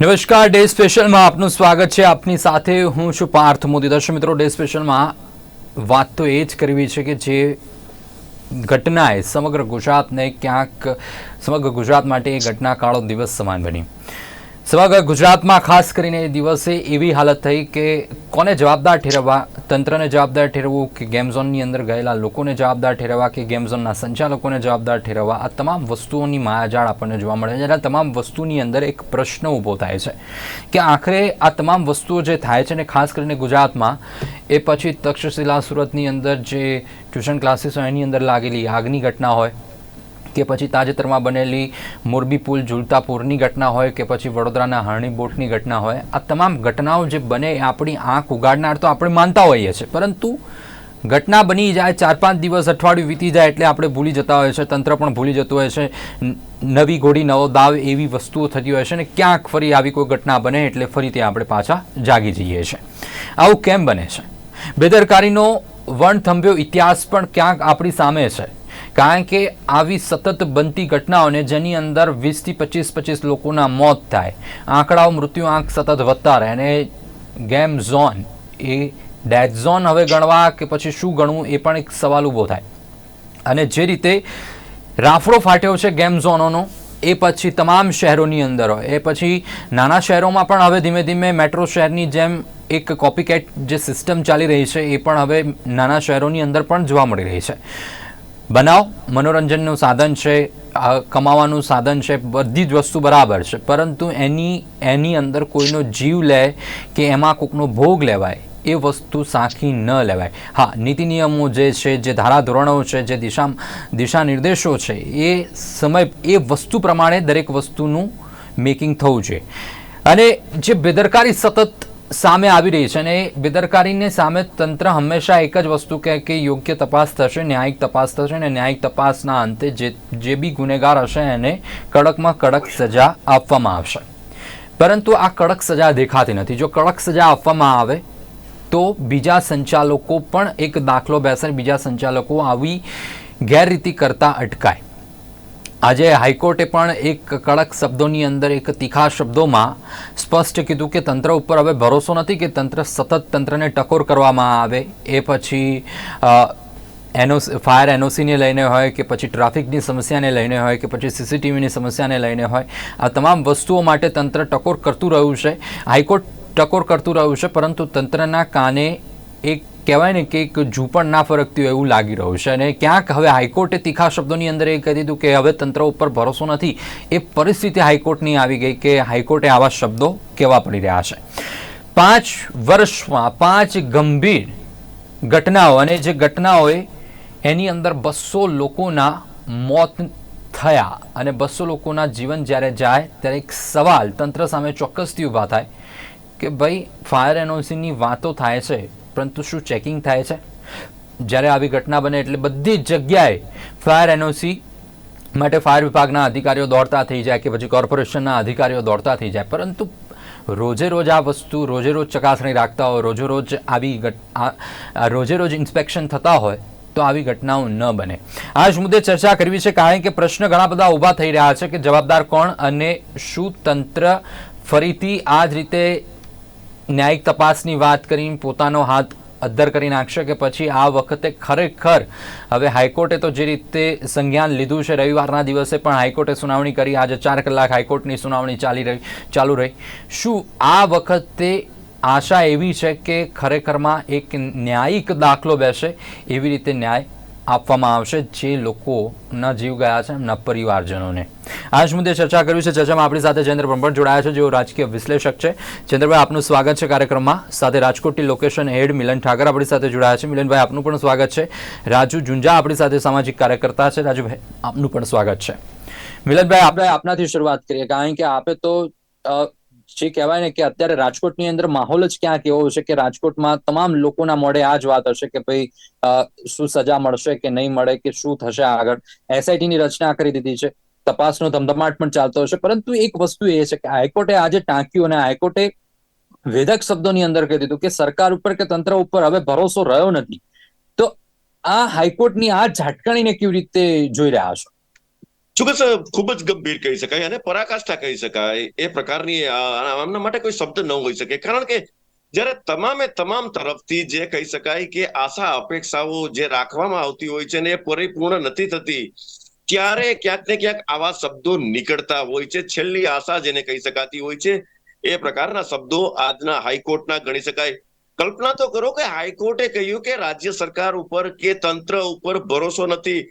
નમસ્કાર, ડે સ્પેશલમાં આપનું સ્વાગત છે. આપની સાથે હું છું પાર્થ મોદી. દર્શક મિત્રો, ડે સ્પેશલમાં વાત તો એ જ કરવી છે કે જે ઘટનાએ સમગ્ર ગુજરાતને ક્યાંક, સમગ્ર ગુજરાત માટે એ ઘટના કાળો દિવસ સમાન બની. સમગ્ર ગુજરાતમાં ખાસ કરીને દિવસે એવી હાલત થઈ કે કોને જવાબદાર ઠેરવવા, તંત્રને જવાબદાર ઠેરવવું કે ગેમ ઝોનની અંદર ગયેલા લોકોને જવાબદાર ઠેરવવા કે ગેમ ઝોનના સંચાલકોને જવાબદાર ઠેરવવા, આ તમામ વસ્તુઓની માયાજાળ આપણને જોવા મળે છે અને તમામ વસ્તુની અંદર એક પ્રશ્ન ઊભો થાય છે કે આખરે આ તમામ વસ્તુઓ જે થાય છે ને ખાસ કરીને ગુજરાતમાં, એ પછી તક્ષશિલા સુરતની અંદર જે ટ્યુશન ક્લાસીસ હોય એની અંદર લાગેલી આગની ઘટના હોય કે પછી તાજેતરમાં બનેલી મોરબી પુલ ઝૂલતા પૂરની ઘટના હોય કે પછી વડોદરાના હરણી બોટની ઘટના હોય, આ તમામ ઘટનાઓ જે બને એ આપણી આંખ ઉગાડનાર તો આપણે માનતા હોઈએ છીએ. પરંતુ ઘટના બની જાય ચાર પાંચ દિવસ અઠવાડિયું વીતી જાય એટલે આપણે ભૂલી જતા હોય છે તંત્ર પણ ભૂલી જતું હોય છે. નવી ઘોડી, નવો દાવ એવી વસ્તુઓ થતી હોય છે ને ક્યાંક ફરી આવી કોઈ ઘટના બને એટલે ફરી ત્યાં આપણે પાછા જાગી જઈએ છીએ. આવું કેમ બને છે? બેદરકારીનો વણથંભ્યો ઇતિહાસ પણ ક્યાંક આપણી સામે છે. કારણ કે આવી સતત બનતી ઘટનાઓને જેની અંદર વીસથી પચીસ પચીસ લોકોના મોત થાય, આંકડાઓ મૃત્યુ આંક સતત વધતા રહે અને ગેમ ઝોન એ ડેથ ઝોન હવે ગણવા કે પછી શું ગણવું એ પણ એક સવાલ ઊભો થાય. અને જે રીતે રાફડો ફાટ્યો છે ગેમ ઝોનોનો, એ પછી તમામ શહેરોની અંદર હોય. એ પછી નાના શહેરોમાં પણ હવે ધીમે ધીમે મેટ્રો શહેરની જેમ એક કોપીકેટ જે સિસ્ટમ ચાલી રહી છે, એ પણ હવે નાના શહેરોની અંદર પણ જોવા મળી રહી છે. બનાવ, મનોરંજનનું સાધન છે કમાવાનું સાધન છે, બધી જ વસ્તુ બરાબર છે. પરંતુ એની એની અંદર કોઈનો જીવ લે કે એમાં કોઈકનો ભોગ લેવાય, એ વસ્તુ સાખી ન લેવાય. હા, નીતિ નિયમો જે છે, જે ધારાધોરણો છે, જે દિશા દિશા નિર્દેશો છે, એ સમય, એ વસ્તુ પ્રમાણે દરેક વસ્તુનું મેકિંગ થવું જોઈએ. અને જે બેદરકારી સતત સામે આવી રહી છે અને બેદરકારીને સામે તંત્ર હંમેશા એક જ વસ્તુ કહે કે યોગ્ય તપાસ થશે, ન્યાયિક તપાસ થશે અને ન્યાયિક તપાસના અંતે જે જે બી ગુનેગાર હશે એને કડકમાં કડક સજા આપવામાં આવશે. પરંતુ આ કડક સજા દેખાતી નથી. જો કડક સજા આપવામાં આવે, તો બીજા સંચાલકો પણ એક દાખલો બેસે બીજા સંચાલકો આવી ગેરરીતિ કરતા અટકાય. આજે હાઈકોર્ટે પણ એક કડક શબ્દોની અંદર એક તીખા શબ્દોમાં સ્પષ્ટ કીધું કે તંત્ર ઉપર હવે ભરોસો નથી કે તંત્ર સતત તંત્રને ટકોર કરવામાં આવે. એ પછી એનો ફાયર એનઓસીને લઈને હોય કે પછી ટ્રાફિકની સમસ્યાને લઈને હોય કે પછી સીસીટીવીની સમસ્યાને લઈને હોય, આ તમામ વસ્તુઓ માટે તંત્ર ટકોર કરતું રહ્યું છે. હાઈકોર્ટ ટકોર કરતું રહ્યું છે, પરંતુ તંત્રના કાને એક કહેવાય ને કે એક જૂ પણ ના ફરકતી હોય એવું લાગી રહ્યું છે. અને ક્યાંક હવે હાઈકોર્ટે તીખા શબ્દોની અંદર એ કહી દીધું કે હવે તંત્ર ઉપર ભરોસો નથી. એ પરિસ્થિતિ હાઈકોર્ટની આવી ગઈ કે હાઈકોર્ટે આવા શબ્દો કહેવા પડી રહ્યા છે. પાંચ વર્ષમાં પાંચ ગંભીર ઘટનાઓ અને જે ઘટનાઓએ એની અંદર બસો લોકોના મોત થયા અને બસો લોકોના જીવન જ્યારે જાય ત્યારે એક સવાલ તંત્ર સામે ચોક્કસથી ઊભા થાય કે ભાઈ ફાયર એનઓસીની વાતો થાય છે. પરંતુ શું ચેકિંગ થાય છે? જ્યારે આવી ઘટના બને એટલે બધી જ જગ્યાએ ફાયર એનઓસી માટે ફાયર વિભાગના અધિકારીઓ દોડતા થઈ જાય કે પછી કોર્પોરેશનના અધિકારીઓ દોડતા થઈ જાય. પરંતુ રોજે રોજ આ વસ્તુ, રોજે રોજ ચકાસણી રાખતા હોય, રોજે રોજ આવી રોજે રોજ ઇન્સ્પેક્શન થતા હોય તો આવી ઘટનાઓ ન બને. આ જ મુદ્દે ચર્ચા કરવી છે કારણ કે પ્રશ્ન ઘણા બધા ઊભા થઈ રહ્યા છે કે જવાબદાર કોણ અને શું તંત્ર ફરીથી આ જ રીતે ન્યાયિક તપાસની વાત કરીને પોતાનો હાથ અદ્ધર કરી નાખશે કે પછી આ વખતે ખરેખર હવે હાઈકોર્ટે તો જે રીતે સંજ્ઞાન લીધું છે, રવિવારના દિવસે પણ હાઈકોર્ટે સુનાવણી કરી. આજે ચાર કલાક હાઈકોર્ટની સુનાવણી ચાલી રહી, ચાલુ રહી. શું આ વખતે આશા એવી છે કે ખરેખરમાં એક ન્યાયિક દાખલો બેસે? એવી રીતે ન્યાય આપવામાં આવશે જે લોકોના જીવ ગયા છે એમના પરિવારજનોને. આ જ મુદ્દે ચર્ચા કરવી છે. ચર્ચામાં આપણી સાથે જયેન્દ્ર પણ જોડાયા છે, જેઓ રાજકીય વિશ્લેષક છે. ચંદ્રભાઈ આપનું સ્વાગત છે કાર્યક્રમમાં. સાથે રાજકોટની લોકેશન હેડ મિલન ઠાકર આપણી સાથે જોડાયા છે. મિલનભાઈ, આપનું પણ સ્વાગત છે. રાજુ જુંજા આપણી સાથે સામાજિક કાર્યકર્તા છે. રાજુભાઈ, આપનું પણ સ્વાગત છે. મિલનભાઈ, આપણે આપનાથી શરૂઆત કરીએ. કારણ કે આપે તો જે કહેવાય ને કે અત્યારે રાજકોટની અંદર માહોલ જ ક્યાંક એવો છે કે રાજકોટમાં તમામ લોકોના મોઢે આ જ વાત હશે કે ભાઈ શું સજા મળશે કે નહીં મળે કે શું થશે આગળ. એસઆઈટી ની રચના કરી દીધી છે. તપાસનો ધમધમાટ પણ ચાલતો હશે. પરંતુ એક વસ્તુ એ છે કે હાઈકોર્ટે આજે ટાંક્યું અને હાઈકોર્ટે વેધક શબ્દોની અંદર કહી દીધું કે સરકાર ઉપર કે તંત્ર ઉપર હવે ભરોસો રહ્યો નથી. તો આ હાઈકોર્ટની આ ઝાટકણીને કેવી રીતે જોઈ રહ્યા છો? ચોક્કસ ખૂબ જ ગંભીર કહી શકાય અને પરાકાષ્ઠા કહી શકાય. એ પ્રકારની આમના માટે કોઈ શબ્દ ન હોઈ શકે. કારણ કે જ્યારે તમામે તમામ તરફથી જે કહી શકાય કે આશા, અપેક્ષાઓ જે રાખવામાં આવતી હોય છે ને એ પરિપૂર્ણ નથી થતી ત્યારે ક્યાંક ને ક્યાંક આવા શબ્દો નીકળતા હોય છે. છેલ્લી આશા જેને કહી શકાતી હોય છે, એ પ્રકારના શબ્દો આજના હાઈકોર્ટના ગણી શકાય. કલ્પના તો કરો કે હાઈકોર્ટે કહ્યું કે રાજ્ય સરકાર ઉપર કે તંત્ર ઉપર ભરોસો નથી.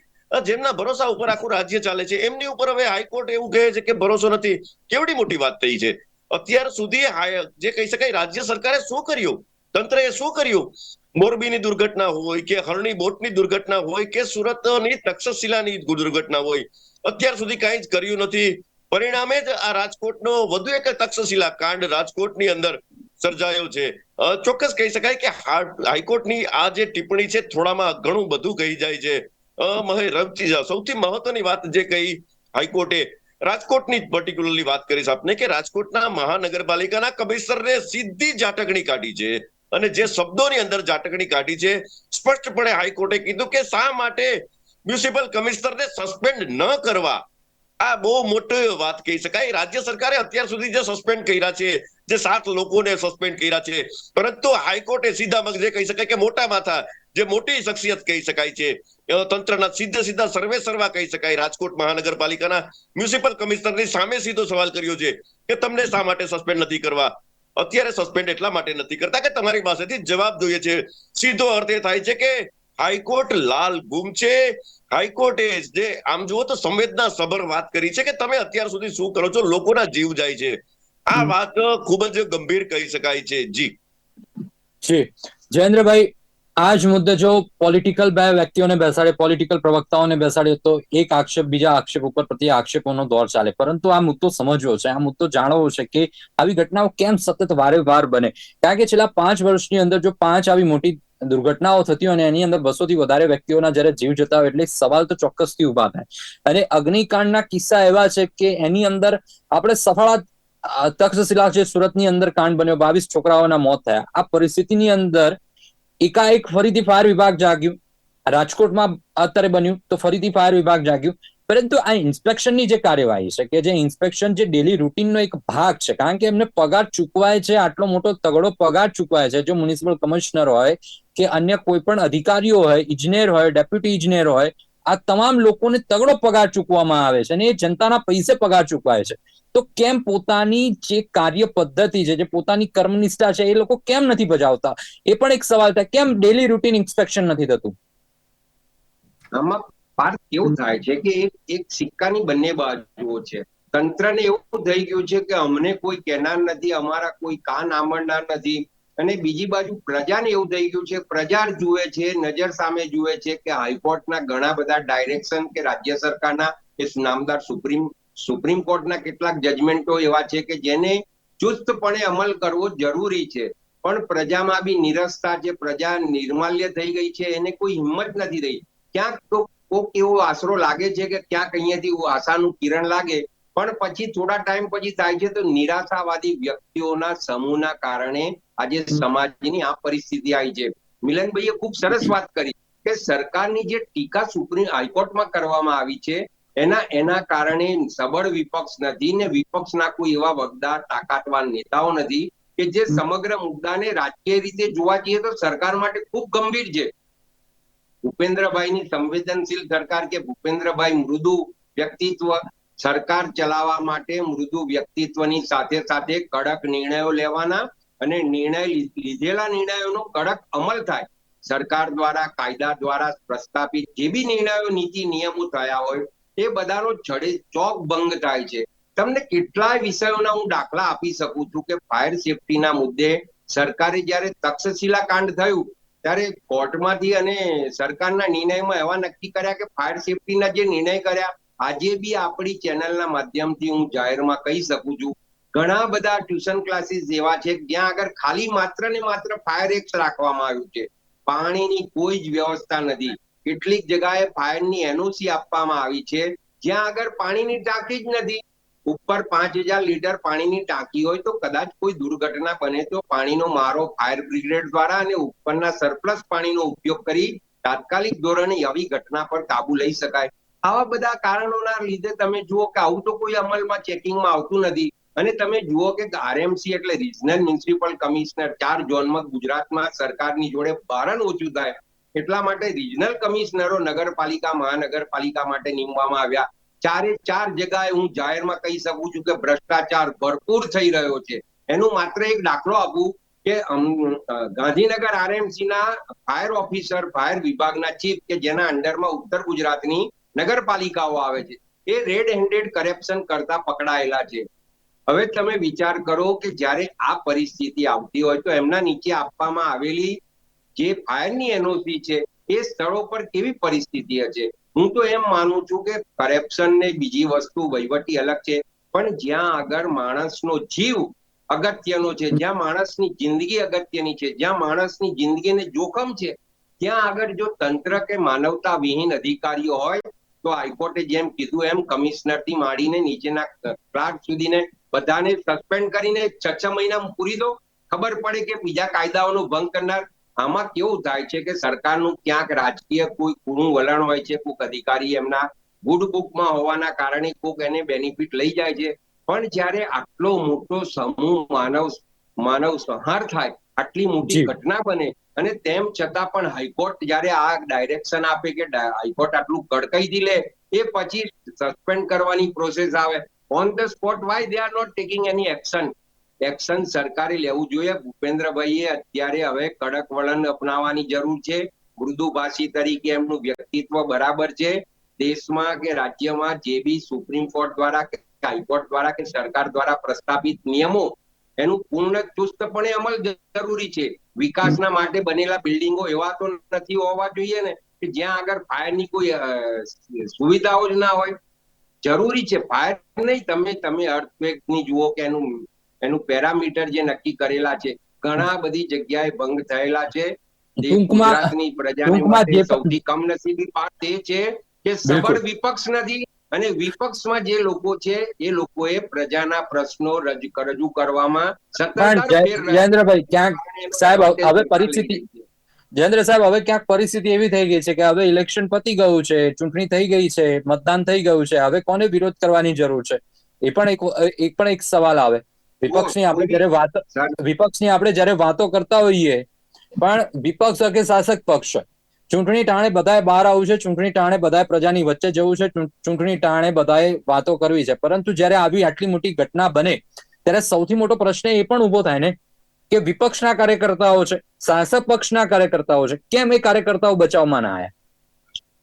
જેમના ભરોસા ઉપર આખું રાજ્ય ચાલે છે, એમની ઉપર હવે હાઈકોર્ટ એવું કહે છે કે ભરોસો નથી. કેવડી મોટી વાત થઈ છે. અત્યાર સુધી જે કહી શકાય રાજ્ય સરકારે શું કર્યું? તંત્રએ શું કર્યું? મોરબીની દુર્ઘટના હોય કે હરણી બોટની દુર્ઘટના હોય કે સુરતની તક્ષશિલાની દુર્ઘટના હોય, અત્યાર સુધી કાંઈ જ કર્યું નથી. પરિણામે જ આ રાજકોટનો વધુ એક તક્ષશિલા કાંડ રાજકોટની અંદર સર્જાયો છે. ચોક્કસ કહી શકાય કે હાઈકોર્ટની આ જે ટિપ્પણી છે, થોડામાં ઘણું બધું કહી જાય છે. અ, મહે- રવજી, સૌથી મહત્વની વાત જે કહી હાઈકોર્ટે રાજકોટની જ પર્ટિક્યુલરલી વાત કરીશ આપને કે રાજકોટના મહાનગરપાલિકાના કમિશનરને સીધી જાટકણી કાઢી છે અને જે શબ્દોની અંદર જાટકણી કાઢી છે સ્પષ્ટપણે હાઈકોર્ટે કીધું કે શા માટે મ્યુનિસિપલ કમિશનરને સસ્પેન્ડ ન કરવા? આ બહુ મોટી વાત કહી શકાય. રાજ્ય સરકારે અત્યાર સુધી જે સસ્પેન્ડ કર્યા છે જે સાત લોકોને સસ્પેન્ડ કર્યા છે પરંતુ હાઈકોર્ટે સીધા મગજે કહી શકાય કે મોટા માથા જે મોટી શખ્સિયત કહી શકાય છે તંત્રના સીધે સીધા સર્વે સર્વા કહી શકાય. રાજકોટ મહાનગરપાલિકાના મ્યુનિસિપલ કમિશનરની સામે સીધો સવાલ કર્યો છે કે તમને શા માટે સસ્પેન્ડ નથી કરવા? અત્યારે સસ્પેન્ડ એટલા માટે નથી કરતા કે તમારી પાસેથી જવાબ જોઈએ છે. સીધો અર્થ એ થાય છે કે હાઈકોર્ટ લાલ ગુમ છે. હાઈકોર્ટે જે આમ જુઓ તો સંવેદના સભર વાત કરી છે કે તમે અત્યાર સુધી શું કરો છો? લોકોના જીવ જાય છે. આ વાત ખૂબ જ ગંભીર કહી શકાય છે. જી. જી. જયેન્દ્રભાઈ આ જ મુદ્દે જો પોલિટિકલ બે વ્યક્તિઓને બેસાડે પોલિટિકલ પ્રવક્તાઓને બેસાડે, તો એક આક્ષેપ, બીજા આક્ષેપ ઉપર પ્રતિ આક્ષેપોનો દોર ચાલે. પરંતુ આ મુદ્દો સમજવો છે, આ મુદ્દો જાણવો છે કે આવી ઘટનાઓ કેમ સતત વારે વાર બને. કારણ કે છેલ્લા પાંચ વર્ષની અંદર જો પાંચ આવી મોટી દુર્ઘટનાઓ થતી અને એની અંદર બસોથી વધારે વ્યક્તિઓના જ્યારે જીવ જતા હોય એટલે સવાલ તો ચોક્કસથી ઊભા થાય. અને અગ્નિકાંડના કિસ્સા એવા છે કે એની અંદર આપણે સફળા તક્ષશિલા જે સુરતની અંદર કાંડ બન્યો, બાવીસ છોકરાઓના મોત થયા. આ પરિસ્થિતિની અંદર એકાએક ફરીથી ફાયર વિભાગ જાગ્યું. રાજકોટમાં અત્યારે બન્યું તો ફરીથી ફાયર વિભાગ જાગ્યું. પરંતુ આ ઇન્સ્પેક્શનની જે કાર્યવાહી છે કે જે ઇન્સ્પેક્શન જે ડેલી રૂટીનનો એક ભાગ છે, કારણ કે એમને પગાર ચૂકવાય છે, આટલો મોટો તગડો પગાર ચૂકવાય છે, જો મ્યુનિસિપલ કમિશનર હોય કે અન્ય કોઈ પણ અધિકારીઓ હોય ઇજનેર હોય ડેપ્યુટી ઇજનેર હોય આ તમામ લોકોને તગડો પગાર ચૂકવવામાં આવે છે અને એ જનતાના પૈસે પગાર ચૂકવાય છે. તો કેમ પોતાની જે કાર્ય પદ્ધતિ છે, જે પોતાની કર્મનિષ્ઠા છે, એ લોકો કેમ નથી બજાવતા એ પણ એક સવાલ થાય, કેમ ડેલી રૂટીન ઇન્સ્પેક્શન નથી થતું? પાર્થ કેવું થાય છે કે એક સિક્કાની બંને બાજુઓ છે. તંત્રને એવું થઈ ગયું છે કે અમને કોઈ કહેનાર નથી, અમારા કોઈ કાન આંબળનાર નથી અને બીજી બાજુ પ્રજાને એવું થઈ ગયું છે પ્રજા જુએ છે, નજર સામે જુએ છે કે હાઈકોર્ટના ઘણા બધા ડાયરેક્શન કે રાજ્ય સરકારના કે નામદાર સુપ્રીમ સુપ્રીમ કોર્ટના કેટલાક જજમેન્ટો એવા છે કે જેને ચુસ્તપણે અમલ કરવો જરૂરી છે. પણ પ્રજામાં બી નિરસતા છે, પ્રજા નિર્માલ્ય થઈ ગઈ છે, એને કોઈ હિંમત નથી રહી. ક્યાંક તો કોક એવો આશરો લાગે છે કે ક્યાંક અહીંયાથી આશાનું કિરણ લાગે, પણ પછી થોડા ટાઈમ પછી થાય છે તો નિરાશાવાદી વ્યક્તિઓના સમૂહના કારણે આજે સમાજની આ પરિસ્થિતિ આવી છે. મિલનભાઈએ ખૂબ સરસ વાત કરી કે સરકારની જે ટીકા સુપ્રીમ હાઈકોર્ટમાં કરવામાં આવી છે એના એના કારણે સબળ વિપક્ષ નથી ને વિપક્ષના કોઈ એવા વગદાર તાકાતવાન નેતાઓ નથી કે જે સમગ્ર મુદ્દાને રાજકીય રીતે જોવા જઈએ તો સરકાર માટે ખૂબ ગંભીર છે. ભૂપેન્દ્રભાઈની સંવેદનશીલ સરકાર કે ભૂપેન્દ્રભાઈ મૃદુ વ્યક્તિત્વ સરકાર ચલાવવા માટે મૃદુ વ્યક્તિત્વની સાથે સાથે કડક નિર્ણયો લેવાના અને નિર્ણય લીધેલા નિર્ણયોનો કડક અમલ થાય. સરકાર દ્વારા, કાયદા દ્વારા પ્રસ્થાપિત જે બી નિર્ણયો, નીતિ, નિયમો થયા હોય એ બધાનો છડે ચોક ભંગ થાય છે. તમને કેટલાય વિષયોના હું દાખલા આપી શકું છું કે ફાયર સેફટીના મુદ્દે સરકારે જ્યારે તક્ષશિલા કાંડ થયું, ત્યારે કોર્ટમાંથી અને સરકારના નિર્ણયમાં એવા નક્કી કર્યા કે ફાયર સેફટીના જે નિર્ણય કર્યા, આજે બી આપણી ચેનલના માધ્યમથી હું જાહેરમાં કહી શકું છું ઘણા બધા ટ્યુશન ક્લાસીસ એવા છે, જ્યાં આગળ ખાલી માત્ર ને માત્ર ફાયર એક્સ રાખવામાં આવ્યું છે. પાણીની કોઈ જ વ્યવસ્થા નથી. કેટલીક જગાએ ફાયરની એનઓસી આપવામાં આવી છે, જ્યાં આગળ પાણીની ટાંકી જ નથી. ઉપર પાંચ હજાર લીટર પાણીની ટાંકી હોય તો કદાચ કોઈ દુર્ઘટના બને તો પાણીનો મારો ફાયર બ્રિગેડ દ્વારા અને ઉપરના સરપ્લસ પાણીનો ઉપયોગ કરી તાત્કાલિક ધોરણે આવી ઘટના પર કાબુ લઈ શકાય. આવા બધા કારણોના લીધે તમે જુઓ કે આવું તો કોઈ અમલમાં ચેકિંગમાં આવતું નથી. અને તમે જુઓ કે આરએમસી એટલે રિજનલ મ્યુનિસિપલ કમિશનર ચાર ઝોનમાં ગુજરાતમાં સરકારની જોડે ભારણ ઓછું થાય. એટલા માટે રિજનલ કમિશનરો નગરપાલિકા, મહાનગરપાલિકા માટે નીમવામાં આવ્યા. ચારે ચાર જગ્યાએ હું જાહેરમાં કહી શકું છું કે ભ્રષ્ટાચાર ભરપૂર થઈ રહ્યો છે. એનું માત્ર એક દાખલો આપું કે ગાંધીનગર આરએમસી ના ફાયર ઓફિસર ફાયર વિભાગના ચીફ કે જેના અંડરમાં ઉત્તર ગુજરાતની નગરપાલિકાઓ આવે છે, એ રેડ હેન્ડેડ કરપ્શન કરતા પકડાયેલા છે. હવે તમે વિચાર કરો કે જ્યારે આ પરિસ્થિતિ આવતી હોય તો એમના નીચે આપવામાં આવેલી જે ફાયરની એનઓસી છે, એ સ્થળો પર કેવી પરિસ્થિતિ હશે? હું તો એમ માનું છું કે કરપ્શન ને બીજી વસ્તુ વહીવટી અલગ છે, પણ જ્યાં આગળ માણસનો જીવ અગત્યનો છે, જ્યાં માણસની જિંદગી અગત્યની છે, જ્યાં માણસની જિંદગીને જોખમ છે, ત્યાં આગળ જો તંત્ર કે માનવતા વિહીન અધિકારીઓ હોય, તો હાઈકોર્ટે જેમ કીધું એમ કમિશનરથી માંડીને નીચેના ક્લાર્ક સુધીને બધાને સસ્પેન્ડ કરીને છ છ મહિના પૂરી દો. ખબર પડે કે બીજા કાયદાઓનો ભંગ કરનાર. આમાં કેવું થાય છે કે સરકારનું ક્યાંક રાજકીય કોઈ કુણું વલણ હોય છે કોઈક અધિકારી એમના ગુડ બુકમાં હોવાના કારણે કોઈક એને બેનિફિટ લઈ જાય છે. પણ જ્યારે આટલો મોટો સમૂહ માનવ માનવ સંહાર થાય આટલી મોટી ઘટના બને અને તેમ છતાં પણ હાઈકોર્ટ જ્યારે આ ડાયરેક્શન આપે કે હાઈકોર્ટ આટલું કડકાઈથી લે એ પછી સસ્પેન્ડ કરવાની પ્રોસેસ આવે. On the spot why they are not taking any action action સરકારે લેવું જોઈએ. ભૂપેન્દ્રભાઈએ અત્યારે હવે કડક વલણ અપનાવવાની જરૂર છે. મૃદુભાષી તરીકે એમનું વ્યક્તિત્વ બરાબર છે. દેશમાં કે રાજ્યમાં જે બી સુપ્રીમ કોર્ટ દ્વારા કે હાઈકોર્ટ દ્વારા કે સરકાર દ્વારા પ્રસ્થાપિત નિયમો, એનું પૂર્ણ ચુસ્તપણે અમલ જરૂરી છે. વિકાસના માટે બનેલા બિલ્ડિંગો એવા તો નથી હોવા જોઈએ ને, કે જ્યાં આગળ ફાયરની કોઈ સુવિધાઓ જ ના હોય. જરૂરી છે. ફાયર નહીં તમે તમે અર્થક્વેકની જુઓ કે એનું એનું પેરામીટર જે નક્કી કરેલા છે ઘણા બધી જગ્યાએ ભંગ થયેલા છે. ગુજરાતની પ્રજાને સૌથી કમનસીબી વાત એ છે કે સબળ વિપક્ષ નથી અને વિપક્ષમાં જે લોકો છે એ લોકોએ પ્રજાના પ્રશ્નો રજૂ કરવામાં રહ્યા જયેન્દ્રભાઈ ક્યાંક સાહેબ, હવે પરિસ્થિતિ-. જયેન્દ્ર સાહેબ, હવે ક્યાંક પરિસ્થિતિ એવી થઈ ગઈ છે કે હવે ઇલેક્શન પતી ગયું છે, ચૂંટણી થઈ ગઈ છે, મતદાન થઈ ગયું છે. હવે કોને વિરોધ કરવાની જરૂર છે? એ પણ એક એક પણ એક સવાલ આવે. વિપક્ષની આપણે જયારે વાત, વિપક્ષની આપણે જયારે વાતો કરતા હોઈએ, પણ વિપક્ષ કે શાસક પક્ષ. ચૂંટણી ટાણે બધાએ બહાર આવવું છે, ચૂંટણી ટાણે બધાએ પ્રજાની વચ્ચે જવું છે ચૂંટણી ટાણે બધાએ વાતો કરવી છે. પરંતુ જ્યારે આવી આટલી મોટી ઘટના બને, ત્યારે સૌથી મોટો પ્રશ્ન એ પણ ઊભો થાય ને, કે વિપક્ષના કાર્યકર્તાઓ છે શાસક પક્ષના કાર્યકર્તાઓ છે. કેમ એ કાર્યકર્તાઓ બચાવમાં ના આવ્યા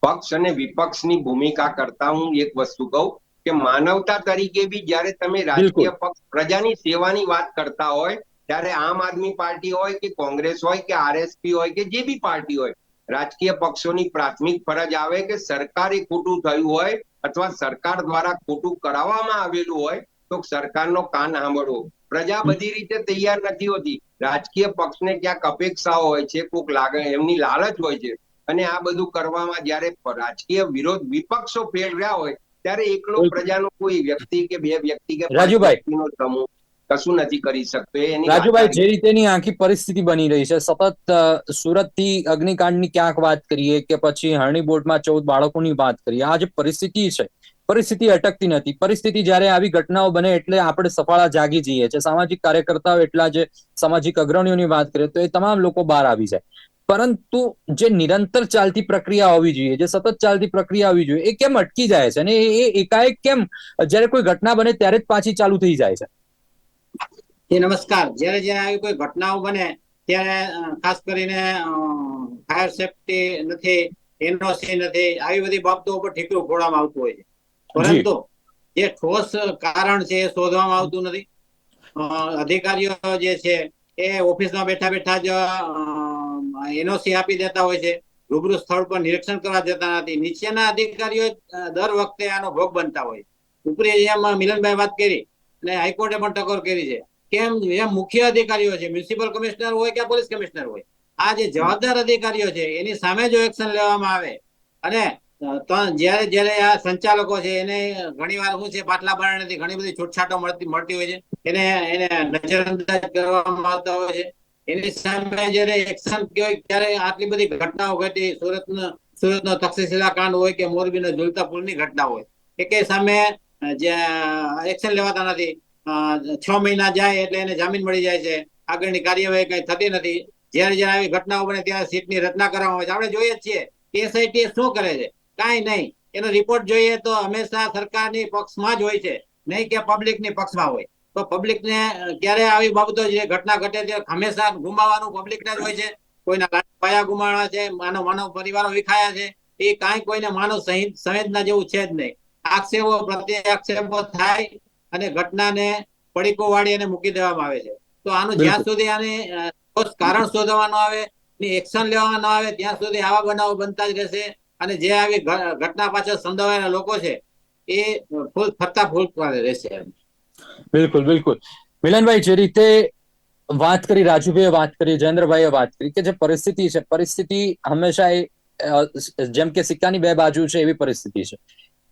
પક્ષ અને વિપક્ષની ભૂમિકા કરતા હું એક વસ્તુ કહું કે માનવતા તરીકે બી જ્યારે તમે રાજકીય પક્ષ પ્રજાની સેવાની વાત કરતા હોય ત્યારે આમ આદમી પાર્ટી હોય કે કોંગ્રેસ હોય કે આરએસપી હોય કે જે બી પાર્ટી હોય રાજકીય પક્ષોની પ્રાથમિક ફરજ આવે કે સરકારે ખોટું થયું હોય અથવા સરકાર દ્વારા ખોટું કરાવવામાં આવેલું હોય તો સરકારનો કાન સાંભળવો. પ્રજા બધી રીતે તૈયાર નથી હોતી. રાજકીય પક્ષને ક્યાંક અપેક્ષાઓ હોય છે કોઈક લાગે એમની લાલચ હોય છે. અને આ બધું કરવામાં જ્યારે રાજકીય વિરોધ વિપક્ષો ફેલ રહ્યા હોય ત્યારે એકલો પ્રજાનો કોઈ વ્યક્તિ કે બે વ્યક્તિ કે રાજુભાઈ. નો સમૂહ કશું નથી કરી શકતો. એની રાજુભાઈ જે. રીતેની આખી પરિસ્થિતિ બની રહી છે સતત સુરતથી અગ્નિકાંડની ક્યાંક વાત કરીએ કે પછી હરણી બોટમાં ચૌદ બાળકોની વાત કરીએ આ જે પરિસ્થિતિ છે પરિસ્થિતિ અટકતી નથી. પરિસ્થિતિ જ્યારે આવી ઘટનાઓ બને એટલે આપણે સફાળા જાગી જઈએ છીએ. સામાજિક કાર્યકર્તાઓ એટલા જે સામાજિક અગ્રણીઓની વાત કરીએ તો એ તમામ લોકો બહાર આવી જાય. પરંતુ જે નિરંતર ચાલતી પ્રક્રિયા હોવી જોઈએ, જે સતત ચાલતી પ્રક્રિયા હોવી જોઈએ, એ કેમ અટકી જાય છે? અને એ એકાએક કેમ જ્યારે કોઈ ઘટના બને ત્યારે જ પાછી ચાલુ થઈ જાય છે? એ નમસ્કાર. જ્યારે જ્યારે આવી કોઈ ઘટનાઓ બને ત્યારે ખાસ કરીને ફાયર સેફટી નથી, એનઓસી નથી, આવી બધી બાબતો ઉપર ઠીકરું ફોડવામાં આવતું હોય છે. પરંતુ જે ઠોસ કારણ છે એ શોધવામાં આવતું નથી. અધિકારીઓ જે છે એ ઓફિસમાં બેઠા બેઠા જ એનઓસી આપી દેતા હોય છે. રૂબરૂ સ્થળ પર નિરીક્ષણ કરવા જતા નથી. નીચેના અધિકારીઓ દર વખતે આનો ભોગ બનતા હોય ઉપરી એરિયામાં મિલનભાઈ વાત કરી અને હાઈકોર્ટે પણ ટકોર કરી છે. કેમ? જે મુખ્ય અધિકારીઓ છે. મ્યુનિસિપલ કમિશનર હોય કે પોલીસ કમિશનર હોય. આ જે જવાબદાર અધિકારીઓ છે, એની સામે જો એક્શન લેવામાં આવે. અને જ્યારે જ્યારે આ સંચાલકો છે, એને ઘણી વાર શું છે, પાટલા બારણેથી ઘણી બધી છૂટછાટો મળતી મળતી હોય છે. એને એને નજરઅંદાજ કરવામાં આવતા હોય છે. એની સામે જ્યારે એક્શન કહેવાય, ત્યારે આટલી બધી ઘટનાઓ ઘટી સુરત સુરતનો તક્ષશિલા કાંડ હોય કે મોરબીનો ઝુલતા પુલની ઘટના હોય. એકે સામે જે એક્શન લેવાતા નથી. છ મહિના જાય એટલે એને જામીન મળી જાય છે. આગળની કાર્યવાહી કઈ થતી નથી. જ્યારે જ્યારે આવી ઘટનાઓ બને, ત્યારે સીટની રચના કરવામાં આવે છે. આપણે જોઈએ જ છીએ. એસઆઈટી શું કરે છે? કાંઈ નહીં. એનો રિપોર્ટ જોઈએ તો હંમેશા સરકારની પક્ષમાં જ હોય છે. નહીં કે પબ્લિકની પક્ષમાં હોય. તો પબ્લિકને ક્યારે આવી બાબતો જે ઘટના ઘટે છે હંમેશા ગુમાવવાનું પબ્લિકને જ હોય છે. કોઈના પાયા ગુમાવવા છે માનવ માનવ પરિવારો વિખાયા છે. એ કાંઈ કોઈને માનવ સંવેદના જેવું છે જ નહીં. આક્ષેપો પ્રત્યે આક્ષેપો થાય અને ઘટનાને પડીકો વાળી અને મૂકી દેવામાં આવે છે. તો આનું જ્યાં સુધી આને કારણ શોધવાનું આવે એક્શન લેવામાં આવે ત્યાં સુધી આવા બનાવો બનતા જ રહેશે. અને જે આવી ઘટના પાછળ સંડોવાયેલા લોકો છે, એ ફૂલ, ફરતા ફૂલ રહેશે બિલકુલ બિલકુલ. મિલનભાઈ, જે રીતે વાત કરી, રાજુભાઈએ વાત કરી, જયેન્દ્રભાઈએ વાત કરી, કે જે પરિસ્થિતિ છે, પરિસ્થિતિ હંમેશા એ જેમ કે સિક્કાની બે બાજુ છે, એવી પરિસ્થિતિ છે.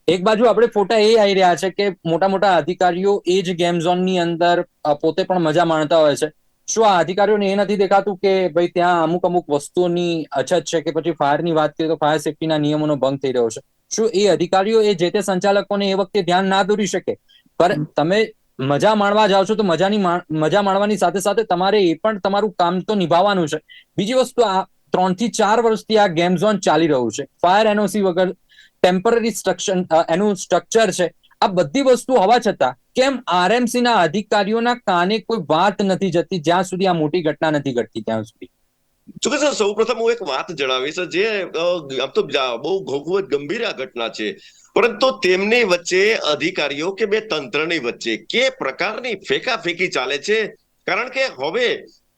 એક બાજુ આપણે ફોટા એ આવી રહ્યા છે કે મોટા મોટા અધિકારીઓ એ જ ગેમ ઝોનની અંદર પોતે પણ મજા માણતા હોય છે. શું આ અધિકારીઓને એ નથી દેખાતું કે ભાઈ ત્યાં અમુક અમુક વસ્તુઓની અછત છે કે પછી ફાયરની વાત કરીએ તો ફાયર સેફટીના નિયમોનો ભંગ થઈ રહ્યો છે? શું એ અધિકારીઓ એ જે તે સંચાલકોને એ વખતે ધ્યાન ના દોરી શકે? પર તમે મજા માણવા જાઓ છો તો મજાની મજા માણવાની સાથે સાથે તમારે એ પણ તમારું કામ તો નિભાવવાનું છે. બીજી વસ્તુ આ ત્રણથી ચાર વર્ષથી આ ગેમ ઝોન ચાલી રહ્યું છે. ફાયર એનઓસી વગર ટેમ્પરરી સ્ટ્રક્ચર એનું સ્ટ્રક્ચર છે. આ બધી વસ્તુ હોવા છતાં, કેમ આરએમસી ના અધિકારીઓના કાને કોઈ વાત નથી જતી જ્યાં સુધી આ મોટી ઘટના નથી ઘટતી ત્યાં સુધી? સૌ પ્રથમ હું એક વાત જણાવીશ, જે આમ તો બહુ ખૂબ જ ગંભીર આ ઘટના છે. પરંતુ તેમની વચ્ચે અધિકારીઓ કે બે તંત્રની વચ્ચે કે પ્રકારની ફેંકાફેંકી ચાલે છે? કારણ કે હવે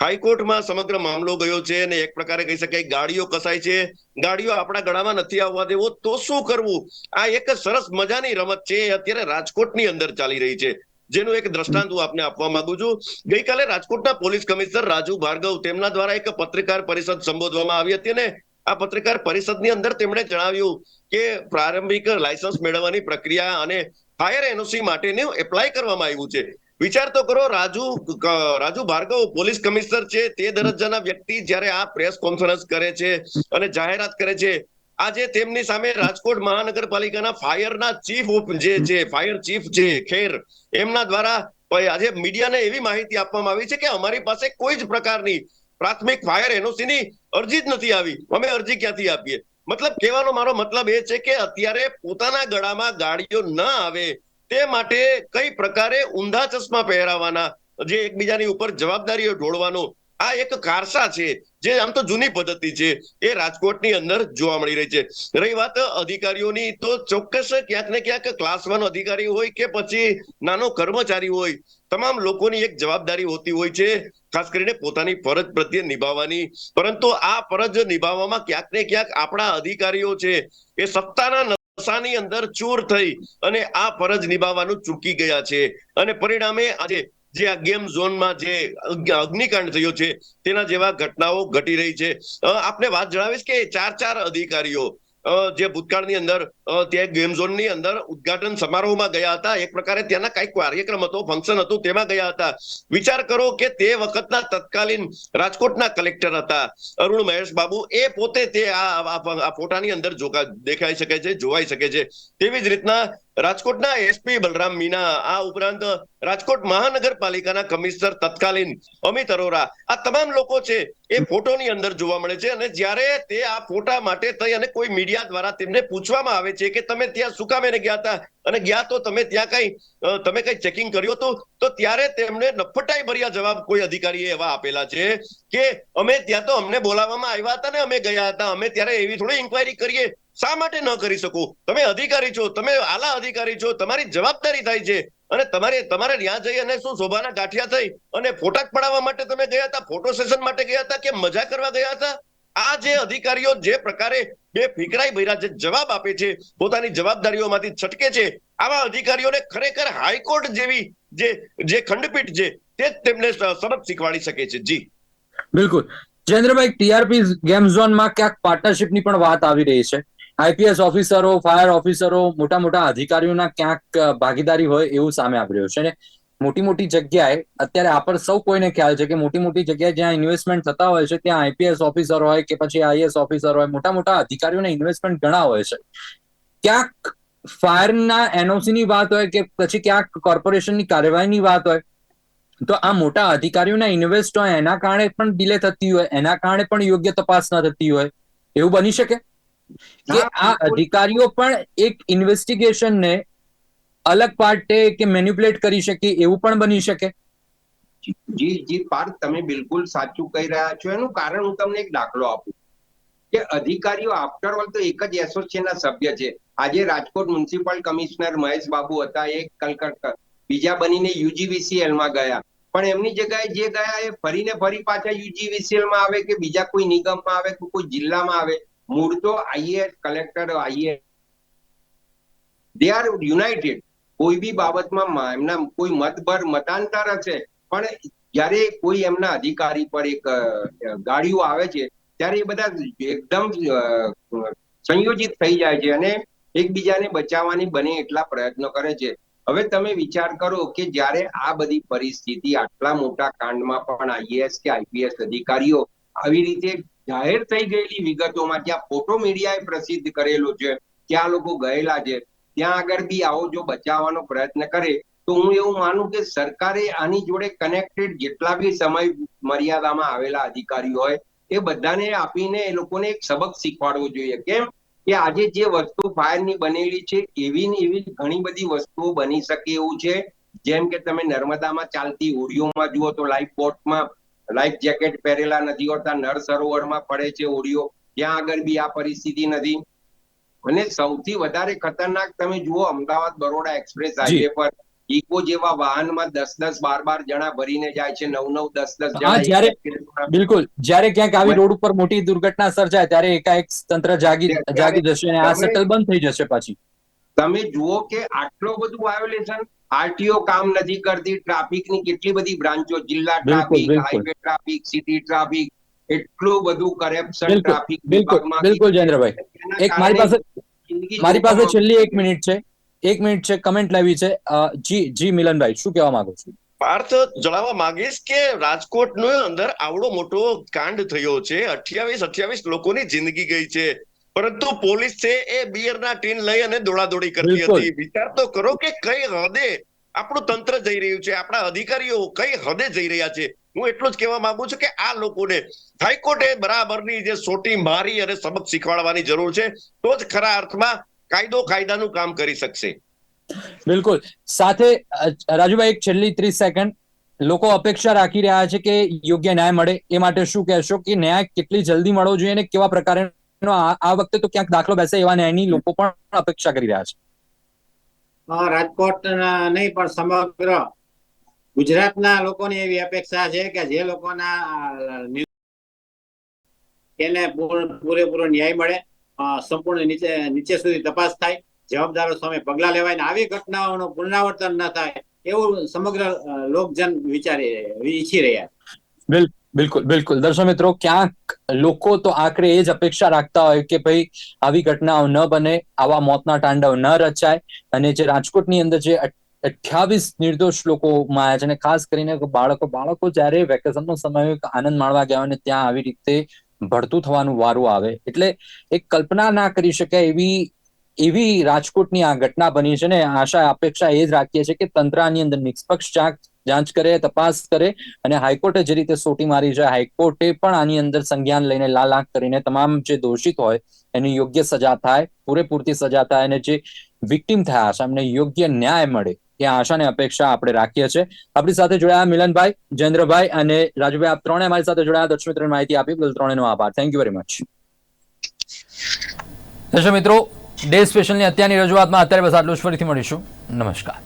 હાઈકોર્ટમાં સમગ્ર મામલો ગયો છે અને એક પ્રકારે કહી શકાય ગાડીઓ કસાય છે. ગાડીઓ આપણા ગળામાં નથી આવવા દેવો, તો શું કરવું? આ એક સરસ મજાની રમત છે અત્યારે રાજકોટની અંદર ચાલી રહી છે. જેનું એક દ્રષ્ટાંત હું આપને આપવા માંગુ છું. ગઈકાલે રાજકોટના પોલીસ કમિશનર રાજુ ભાર્ગવ તેમના દ્વારા એક પત્રકાર પરિષદ સંબોધવામાં આવી હતી અને આ પત્રકાર પરિષદની અંદર તેમણે જણાવ્યું કે પ્રારંભિક લાયસન્સ મેળવવાની પ્રક્રિયા અને ફાયર એનઓસી માટેનું એપ્લાય કરવામાં આવ્યું છે. વિચાર તો કરો, રાજુ રાજુ ભાર્ગવ, પોલીસ કમિશનર છે, તે દરજ્જાના વ્યક્તિ જ્યારે આ પ્રેસ કોન્ફરન્સ કરે છે અને જાહેરાત કરે છે, આજે તેમની સામે રાજકોટ મહાનગરપાલિકાના ફાયરના ચીફ જે છે ફાયર ચીફ છે ખેર, એમના દ્વારા આજે મીડિયાને એવી માહિતી આપવામાં આવી છે કે અમારી પાસે કોઈ જ પ્રકારની પ્રાથમિક ફાયર એનઓસી ની અરજી જ નથી આવી. અમે અરજી ક્યાંથી આપીએ? મતલબ કહેવાનો મારો મતલબ એ છે કે અત્યારે પોતાના ગળામાં ગાડીઓ ન આવે તે માટે કઈ પ્રકારે ઊંધા ચશ્મા પહેરાવાના, જે એકબીજાની ઉપર જવાબદારીઓ ઢોળવાનો, આ એક કારસા છે, જે આમ તો જૂની પદ્ધતિ છે, એ રાજકોટની અંદર જોવા મળી રહી છે. રહી વાત અધિકારીઓની, તો ચોક્કસ ક્યાંક ને ક્યાંક ક્લાસ વન અધિકારી હોય કે પછી નાનો કર્મચારી હોય, તમામ લોકોની એક જવાબદારી હોતી હોય છે, ખાસ કરીને પોતાની ફરજ પ્રત્યે નિભાવવાની. પરંતુ આ ફરજ નિભાવવામાં ક્યાંક ને ક્યાંક આપણા અધિકારીઓ છે, એ સત્તાના નશાની અંદર ચોર થઈ અને આ ફરજ નિભાવવાનું ચૂકી ગયા છે. અને પરિણામે આજે જે આ ગેમ ઝોનમાં જે અગ્નિકાંડ થયો છે, તેના જેવા ઘટનાઓ ઘટી રહી છે. આપને વાત જણાવીશ કે ચાર ચાર અધિકારીઓ જે ભૂતકાળની અંદર ત્યાં ગેમ ઝોનની અંદર ઉદઘાટન સમારોહમાં ગયા હતા. એક પ્રકારે ત્યાંના કંઈક કાર્યક્રમ હતો ફંક્શન હતું, તેમાં ગયા હતા. વિચાર કરો કે તે વખતના તત્કાલીન રાજકોટના કલેક્ટર હતા. અરુણ મહેશ બાબુ, એ પોતે તે આ ફોટાની અંદર દેખાઈ શકે છે, જોવાઈ શકે છે. તેવી જ રીતના રાજકોટના એસપી બલરામ મીના, આ ઉપરાંત રાજકોટ મહાનગરપાલિકાના કમિશનર તત્કાલીન અમિત અરોરા, આ તમામ લોકો છે એ ફોટોની અંદર જોવા મળે છે અને જ્યારે તે આ ફોટા માટે થઈ અને કોઈ મીડિયા દ્વારા તેમને પૂછવામાં આવે છે કે તમે ત્યાં શું કામ ગયા હતા અને ગયા તો તમે ત્યાં કઈ તમે કઈ ચેકિંગ કર્યું હતું? તો ત્યારે તેમણે નફટાઈ ભર્યા જવાબ કોઈ અધિકારીએ એવા આપેલા છે કે અમે ત્યાં તો અમને બોલાવવામાં આવ્યા હતા ને અમે ગયા હતા, અમે ત્યારે એવી થોડી ઇન્કવાયરી કરીએ શા માટે ન કરી શકો? તમે અધિકારી છો, તમે આલા અધિકારી છો, તમારી જવાબદારી થાય છે. અને તમારે તમારે ત્યાં જઈ અને શું શોભાના ગાંઠિયા થઈ અને ફોટા પડાવવા માટે તમે ગયા હતા? ફોટો સેશન માટે ગયા હતા કે મજા કરવા ગયા હતા? આ જે અધિકારીઓ જે પ્રકારે બે ફિકરાઈ ભર્યા જે જવાબ આપે છે, પોતાની જવાબદારીઓમાંથી છટકે છે, આવા અધિકારીઓને ખરેખર હાઈકોર્ટ જેવી જે જે ખંડપીઠ છે, તે જ તેમને સબક શીખવાડી શકે છે. જી. બિલકુલ. જયેન્દ્રભાઈ, ટીઆરપી ગેમ ઝોનમાં ક્યાંક પાર્ટનરશિપની પણ વાત આવી રહી છે. આઈપીએસ ઓફિસરો, ફાયર ઓફિસરો મોટા મોટા અધિકારીઓના ક્યાંક ભાગીદારી હોય એવું સામે આવી રહ્યું છે. અને મોટી મોટી જગ્યાએ અત્યારે આ પર સૌ કોઈને ખ્યાલ છે કે મોટી મોટી જગ્યાએ જ્યાં ઇન્વેસ્ટમેન્ટ થતા હોય છે, ત્યાં આઈપીએસ ઓફિસર હોય કે પછી આઈએસ ઓફિસર હોય મોટા મોટા અધિકારીઓના ઇન્વેસ્ટમેન્ટ ઘણા હોય છે. ક્યાંક ફાયરના એનઓસી ની વાત હોય કે પછી ક્યાંક કોર્પોરેશનની કાર્યવાહીની વાત હોય, તો આ મોટા અધિકારીઓના ઇન્વેસ્ટ હોય એના કારણે પણ ડિલે થતી હોય, એના કારણે પણ યોગ્ય તપાસ ન થતી હોય, એવું બની શકે? કે આ અધિકારીઓ પણ એક ઇન્વેસ્ટિગેશનને અલગ પાર્ટે કે મેન્યુપ્યુલેટ કરી શકે એવું પણ બની શકે? જી જી પાર્થ તમે બિલકુલ સાચું કહી રહ્યા છો. એનું કારણ હું તમને એક દાખલો આપું. કે અધિકારીઓ આફ્ટર ઓલ તો એક જ એસોસિએશનના સભ્ય છે. આજે રાજકોટ મ્યુનિસિપલ કમિશનર મહેશ બાબુ હતા એ કલકત્તા બીજા બનીને યુજીવીસીએલમાં ગયા. પણ એમની જગ્યાએ જે ગયા એ ફરીને ફરી પાછા યુજીવીસીએલમાં આવે કે બીજા કોઈ નિગમમાં આવે કે કોઈ જિલ્લામાં આવે મૂળ તો IAS collector, IAS. They are united કોઈ બી બાબતમાં એમના કોઈ મતભર મતાંતર હશે, પણ જ્યારે કોઈ એમના અધિકારી પર એક ગાડીઓ આવે છે, ત્યારે એ બધા એકદમ સંયોજિત થઈ જાય છે અને એકબીજાને બચાવવાની બને એટલા પ્રયત્નો કરે છે. હવે તમે વિચાર કરો કે જ્યારે આ બધી પરિસ્થિતિ આટલા મોટા કાંડમાં પણ આઈએએસ કે આઈપીએસ અધિકારીઓ આવી રીતે જાહેર થઈ ગયેલી વિગતોમાં ત્યાં ફોટો મીડિયાએ પ્રસિદ્ધ કરેલો છે. ત્યાં લોકો ગયેલા છે. ત્યાં આગળ બી આવો જો બચાવવાનો પ્રયત્ન કરે, તો હું એવું માનું કે સરકારે આની જોડે કનેક્ટેડ જેટલા બી સમય મર્યાદામાં આવેલા અધિકારીઓ હોય, એ બધાને આપીને એ લોકોને એક સબક શીખવાડવો જોઈએ. કેમ કે આજે જે વસ્તુ ફાયરની બનેલી છે, એવી ને એવી ઘણી બધી વસ્તુઓ બની શકે એવું છે. જેમ કે તમે નર્મદામાં ચાલતી હોડીઓમાં જુઓ તો લાઈફ બોટમાં લાઈફ જેકેટ પહેરેલા નથી હોતા નર સરોવરમાં પડે છે ઓડિયો ત્યાં આગળ બી આ પરિસ્થિતિ નથી. અને સૌથી વધારે ખતરનાક તમે જુઓ અમદાવાદ બરોડા એક્સપ્રેસ હાઈવે પર ઇકો જેવા વાહનમાં દસ દસ બાર બાર જણા ભરીને જાય છે નવ નવ દસ દસ જણા. બિલકુલ. જ્યારે ક્યાંક આવી રોડ ઉપર મોટી દુર્ઘટના સર્જાય ત્યારે એકાએક તંત્ર જાગી જાગી જશે અને આ સટલ બંધ થઈ જશે પાછી. તમે જુઓ કે આટલો બધું વાયોલેશન આરટીઓ કામ નથી કરતી ટ્રાફિકની કેટલી બધી બ્રાન્ચો જિલ્લા traffic. Highway traffic city traffic એટલું બધું કરપ્શન ટ્રાફિક બિલકુલ બિલકુલ જયેન્દ્રભાઈ. એક મારી પાસે મારી પાસે છેલ્લી એક મિનિટ છે. એક મિનિટ છે કમેન્ટ લેવી છે. જી જી મિલનભાઈ શું કહેવા માંગો છો? પાર્થ જણાવવા માંગીશ કે રાજકોટનો અંદર આવડો મોટો કાંડ થયો છે. અઠ્યાવીસ અઠ્યાવીસ લોકોની જિંદગી ગઈ છે. પરંતુ પોલીસ છે એ બિયરના ટીન લઈ અને દોડાદોડી કરતી હતી. વિચાર તો કરો કે કઈ હદે આપણું તંત્ર જઈ રહ્યું છે આપણા અધિકારીઓ કઈ હદે જઈ રહ્યા છે? હું એટલું જ કહેવા માંગુ છું કે આ લોકોને હાઈકોર્ટે બરાબરની જે સોટી મારી અને સબક શીખવાડવાની જરૂર છે તો જ ખરા અર્થમાં કાયદો કાયદાનું કામ કરી શકશે. બિલકુલ. સાથે રાજુભાઈ એક છેલ્લી ત્રીસ સેકન્ડ. લોકો અપેક્ષા રાખી રહ્યા છે કે યોગ્ય ન્યાય મળે. એ માટે શું કહેશો કે ન્યાય કેટલી જલ્દી મળવો જોઈએ અને કેવા પ્રકારનો આ આ વખતે તો ક્યાંક દાખલો બેસે એવા ન્યાયની લોકો પણ અપેક્ષા કરી રહ્યા છે રાજકોટ નહીં પણ સમગ્ર ગુજરાતના લોકોની એવી અપેક્ષા છે કે જે લોકોના એને પૂરેપૂરો ન્યાય મળે સંપૂર્ણ નીચે નીચે સુધી તપાસ થાય જવાબદારો સામે પગલા લેવાય ને આવી ઘટનાઓનું પુનરાવર્તન ન થાય એવું સમગ્ર લોકજન વિચારી ઈચ્છી રહ્યા છે. બિલકુલ બિલકુલ. દર્શક મિત્રો, ક્યાંક લોકો તો આખરે એ જ અપેક્ષા રાખતા હોય કે ભાઈ આવી ઘટનાઓ ન બને, આવા મોતના તાંડવ ન રચાય. અને જે રાજકોટની અંદર જે અઠ્યાવીસ નિર્દોષ લોકો માયા છે અને ખાસ કરીને બાળકો બાળકો જ્યારે વેકેશનનો સમય આનંદ માણવા ગયા અને ત્યાં આવી રીતે ભળતું થવાનું વારું આવે. એટલે એક કલ્પના ના કરી શકાય એવી એવી રાજકોટની આ ઘટના બની છે ને આશા, અપેક્ષા એ જ રાખીએ છીએ કે તંત્ર આની અંદર નિષ્પક્ષ જાંચ જાંચ કરે તપાસ કરે અને હાઈકોર્ટે જે રીતે સોટી મારી છે, હાઈકોર્ટે પણ આની અંદર સંજ્ઞાન લઈને લાલ આંખ કરીને તમામ જે દોષિત હોય, એની યોગ્ય સજા થાય, પૂરેપૂરતી સજા થાય અને જે વિક્ટિમ થયા છે એમને યોગ્ય ન્યાય મળે, એ આશાને અપેક્ષા આપણે રાખીએ છીએ. આપણી સાથે જોડાયા મિલનભાઈ, જયેન્દ્રભાઈ અને રાજુભાઈ, આપ ત્રણે અમારી સાથે જોડાયા. દર્શક માહિતી આપી, બદલ ત્રણેનો આભાર. થેન્ક યુ વેરી મચ દર્શક મિત્રો, ડે સ્પેશિયલની અત્યારની રજૂઆતમાં અત્યારે બસ આટલું જ. ફરીથી મળીશું. નમસ્કાર.